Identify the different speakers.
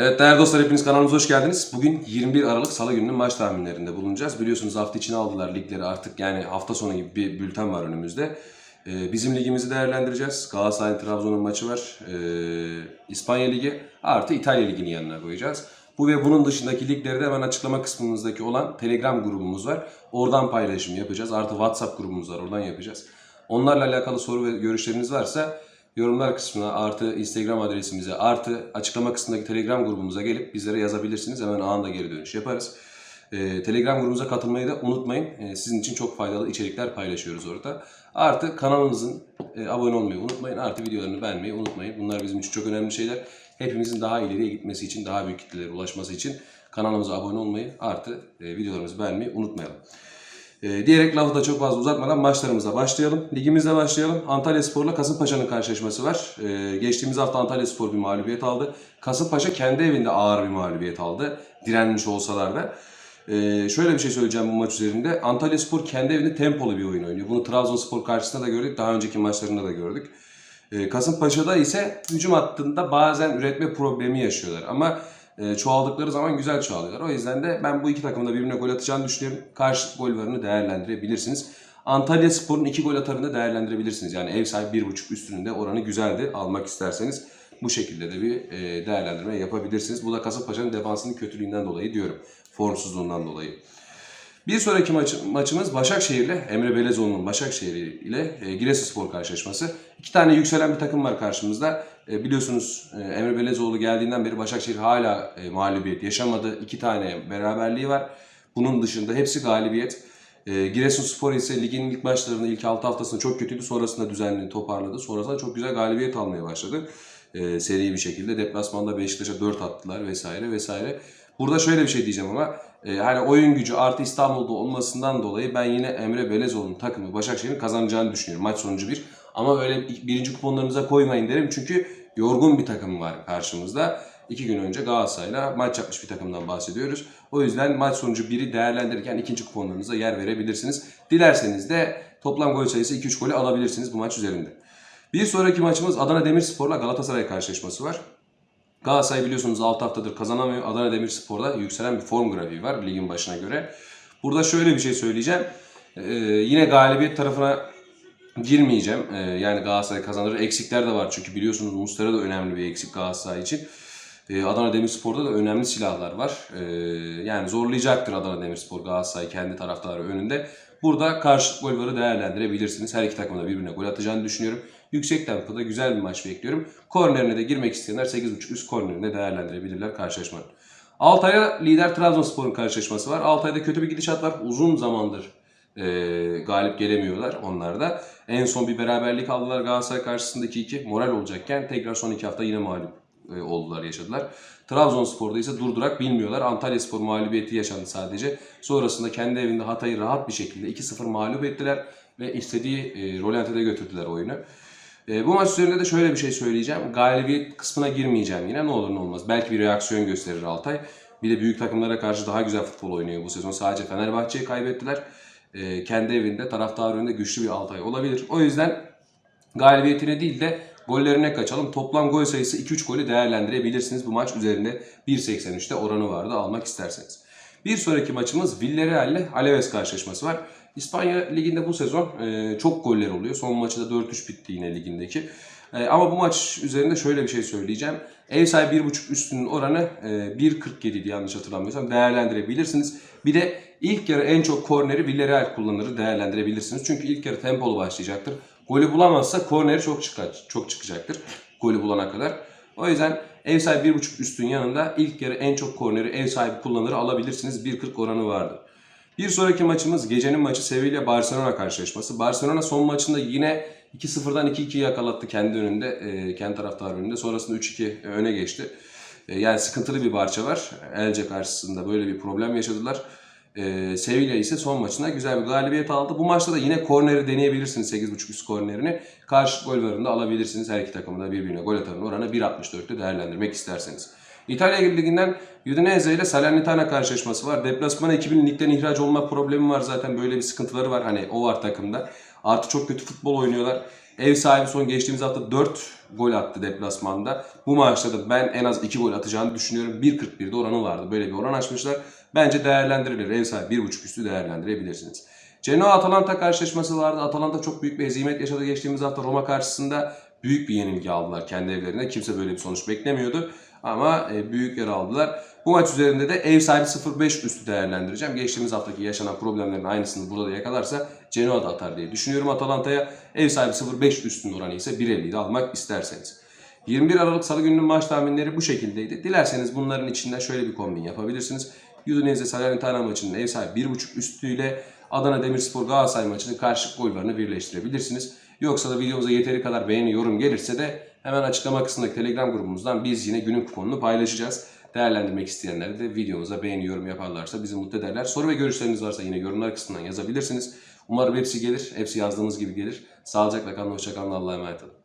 Speaker 1: Evet değerli dostlar hepiniz kanalımıza hoş geldiniz. Bugün 21 Aralık Salı gününün maç tahminlerinde bulunacağız. Biliyorsunuz hafta içine aldılar ligleri artık yani hafta sonu gibi bir bülten var önümüzde. Ee, bizim ligimizi değerlendireceğiz. Galatasaray Trabzon'un maçı var. Ee, İspanya Ligi artı İtalya Ligi'nin yanına koyacağız. Bu ve bunun dışındaki ligleri de hemen açıklama kısmımızdaki olan Telegram grubumuz var. Oradan paylaşım yapacağız. Artı WhatsApp grubumuz var oradan yapacağız. Onlarla alakalı soru ve görüşleriniz varsa yorumlar kısmına artı Instagram adresimize artı açıklama kısmındaki Telegram grubumuza gelip bizlere yazabilirsiniz. Hemen anında geri dönüş yaparız. Ee, Telegram grubumuza katılmayı da unutmayın. Ee, sizin için çok faydalı içerikler paylaşıyoruz orada. Artı kanalımızın e, abone olmayı unutmayın. Artı videolarını beğenmeyi unutmayın. Bunlar bizim için çok önemli şeyler. Hepimizin daha ileriye gitmesi için, daha büyük kitlelere ulaşması için kanalımıza abone olmayı artı e, videolarımızı beğenmeyi unutmayalım. E, diyerek lafı da çok fazla uzatmadan maçlarımıza başlayalım. Ligimizle başlayalım. Antalya Spor'la Kasımpaşa'nın karşılaşması var. E, geçtiğimiz hafta Antalya Spor bir mağlubiyet aldı. Kasımpaşa kendi evinde ağır bir mağlubiyet aldı. Direnmiş olsalar da. E, şöyle bir şey söyleyeceğim bu maç üzerinde. Antalya Spor kendi evinde tempolu bir oyun oynuyor. Bunu Trabzonspor karşısında da gördük. Daha önceki maçlarında da gördük. E, Kasımpaşa'da ise hücum hattında bazen üretme problemi yaşıyorlar. Ama e, çoğaldıkları zaman güzel çoğalıyorlar. O yüzden de ben bu iki takımın da birbirine gol atacağını düşünüyorum. Karşılık gol varını değerlendirebilirsiniz. Antalya Spor'un iki gol atarını da değerlendirebilirsiniz. Yani ev sahibi 1.5 üstünün oranı güzeldi. Almak isterseniz bu şekilde de bir e, değerlendirme yapabilirsiniz. Bu da Kasımpaşa'nın defansının kötülüğünden dolayı diyorum. Formsuzluğundan dolayı. Bir sonraki maç, maçımız Başakşehir ile Emre Belezoğlu'nun Başakşehir ile e, Giresunspor karşılaşması. İki tane yükselen bir takım var karşımızda. E, biliyorsunuz e, Emre Belezoğlu geldiğinden beri Başakşehir hala e, mağlubiyet yaşamadı. İki tane beraberliği var. Bunun dışında hepsi galibiyet. E, Giresunspor ise ligin ilk başlarında ilk 6 haftasında çok kötüydü. Sonrasında düzenli toparladı. Sonrasında çok güzel galibiyet almaya başladı. E, seri bir şekilde. Deplasmanda Beşiktaş'a 4 attılar vesaire vesaire. Burada şöyle bir şey diyeceğim ama e, hani oyun gücü artı İstanbul'da olmasından dolayı ben yine Emre Belezoğlu'nun takımı Başakşehir'in kazanacağını düşünüyorum. Maç sonucu bir. Ama öyle birinci kuponlarınıza koymayın derim çünkü yorgun bir takım var karşımızda. İki gün önce Galatasaray'la maç yapmış bir takımdan bahsediyoruz. O yüzden maç sonucu biri değerlendirirken ikinci kuponlarınıza yer verebilirsiniz. Dilerseniz de toplam gol sayısı 2-3 golü alabilirsiniz bu maç üzerinde. Bir sonraki maçımız Adana Demirspor'la Galatasaray karşılaşması var. Galatasaray biliyorsunuz 6 haftadır kazanamıyor. Adana Demirspor'da yükselen bir form grafiği var ligin başına göre. Burada şöyle bir şey söyleyeceğim. Ee, yine galibiyet tarafına girmeyeceğim. Ee, yani Galatasaray kazanır. Eksikler de var çünkü biliyorsunuz Mustera da önemli bir eksik Galatasaray için. Ee, Adana Demirspor'da da önemli silahlar var. Ee, yani zorlayacaktır Adana Demirspor Galatasaray kendi taraftarı önünde. Burada karşılık golleri değerlendirebilirsiniz. Her iki takımda birbirine gol atacağını düşünüyorum. Yüksek tempoda güzel bir maç bekliyorum. Kornerine de girmek isteyenler 8.5 üst kornerine değerlendirebilirler karşılaşmanın. Altay'la lider Trabzonspor'un karşılaşması var. Altay'da kötü bir gidişat var. Uzun zamandır e, galip gelemiyorlar onlar da. En son bir beraberlik aldılar Galatasaray karşısında 2-2. Moral olacakken tekrar son iki hafta yine mağlup e, oldular, yaşadılar. Trabzonspor'da ise durdurak bilmiyorlar. Antalya Spor mağlubiyeti yaşandı sadece. Sonrasında kendi evinde Hatay'ı rahat bir şekilde 2-0 mağlup ettiler ve istediği e, Rolante'de götürdüler oyunu. E, bu maç üzerinde de şöyle bir şey söyleyeceğim. Galibiyet kısmına girmeyeceğim yine ne olur ne olmaz. Belki bir reaksiyon gösterir Altay. Bir de büyük takımlara karşı daha güzel futbol oynuyor bu sezon. Sadece Fenerbahçe'yi kaybettiler. E, kendi evinde taraftar önünde güçlü bir Altay olabilir. O yüzden galibiyetine değil de gollerine kaçalım. Toplam gol sayısı 2-3 golü değerlendirebilirsiniz. Bu maç üzerinde 1.83'te oranı vardı almak isterseniz. Bir sonraki maçımız Villarreal ile Alaves karşılaşması var. İspanya Ligi'nde bu sezon e, çok goller oluyor. Son maçı da 4-3 bitti yine ligindeki. E, ama bu maç üzerinde şöyle bir şey söyleyeceğim. Ev sahibi 1.5 üstünün oranı e, 1.47 idi yanlış hatırlamıyorsam değerlendirebilirsiniz. Bir de ilk yarı en çok korneri Villarreal kullanır değerlendirebilirsiniz. Çünkü ilk yarı tempolu başlayacaktır. Golü bulamazsa korneri çok çıkar, çok çıkacaktır. Golü bulana kadar. O yüzden ev sahibi 1.5 üstün yanında ilk yarı en çok korneri ev sahibi kullanır alabilirsiniz. 1.40 oranı vardı. Bir sonraki maçımız gecenin maçı Sevilla Barcelona karşılaşması. Barcelona son maçında yine 2-0'dan 2-2'yi yakalattı kendi önünde, e, kendi taraftar önünde. Sonrasında 3-2 öne geçti. E, yani sıkıntılı bir parça var. Elce karşısında böyle bir problem yaşadılar. E, Sevilla ise son maçında güzel bir galibiyet aldı. Bu maçta da yine korneri deneyebilirsiniz 8.5 üst kornerini. Karşı gol varında alabilirsiniz. Her iki takımın da birbirine gol atanın oranı 1.64'te değerlendirmek isterseniz. İtalya Ligi'nden Udinese ile Salernitana karşılaşması var. Deplasman ekibinin ligden ihraç olma problemi var zaten. Böyle bir sıkıntıları var. Hani o var takımda. Artı çok kötü futbol oynuyorlar. Ev sahibi son geçtiğimiz hafta 4 gol attı deplasmanda. Bu maçta da ben en az 2 gol atacağını düşünüyorum. 1.41'de oranı vardı. Böyle bir oran açmışlar. Bence değerlendirilir. Ev sahibi 1.5 üstü değerlendirebilirsiniz. Genoa Atalanta karşılaşması vardı. Atalanta çok büyük bir hezimet yaşadı geçtiğimiz hafta Roma karşısında. Büyük bir yenilgi aldılar kendi evlerinde. Kimse böyle bir sonuç beklemiyordu. Ama e, büyük yer aldılar. Bu maç üzerinde de ev sahibi 0.5 üstü değerlendireceğim. Geçtiğimiz haftaki yaşanan problemlerin aynısını burada da yakalarsa Genoa da atar diye düşünüyorum Atalanta'ya. Ev sahibi 0.5 üstün oranı ise 1.50'de almak isterseniz. 21 Aralık Salı gününün maç tahminleri bu şekildeydi. Dilerseniz bunların içinden şöyle bir kombin yapabilirsiniz. Udinese Salernitana maçının ev sahibi 1.5 üstüyle Adana Demirspor Galatasaray maçının karşılık gollarını birleştirebilirsiniz. Yoksa da videomuza yeteri kadar beğeni yorum gelirse de hemen açıklama kısmındaki Telegram grubumuzdan biz yine günün kuponunu paylaşacağız. Değerlendirmek isteyenler de videomuza beğeni yorum yaparlarsa bizi mutlu ederler. Soru ve görüşleriniz varsa yine yorumlar kısmından yazabilirsiniz. Umarım hepsi gelir. Hepsi yazdığımız gibi gelir. Sağlıcakla kalın, hoşça kalın, Allah'a emanet olun.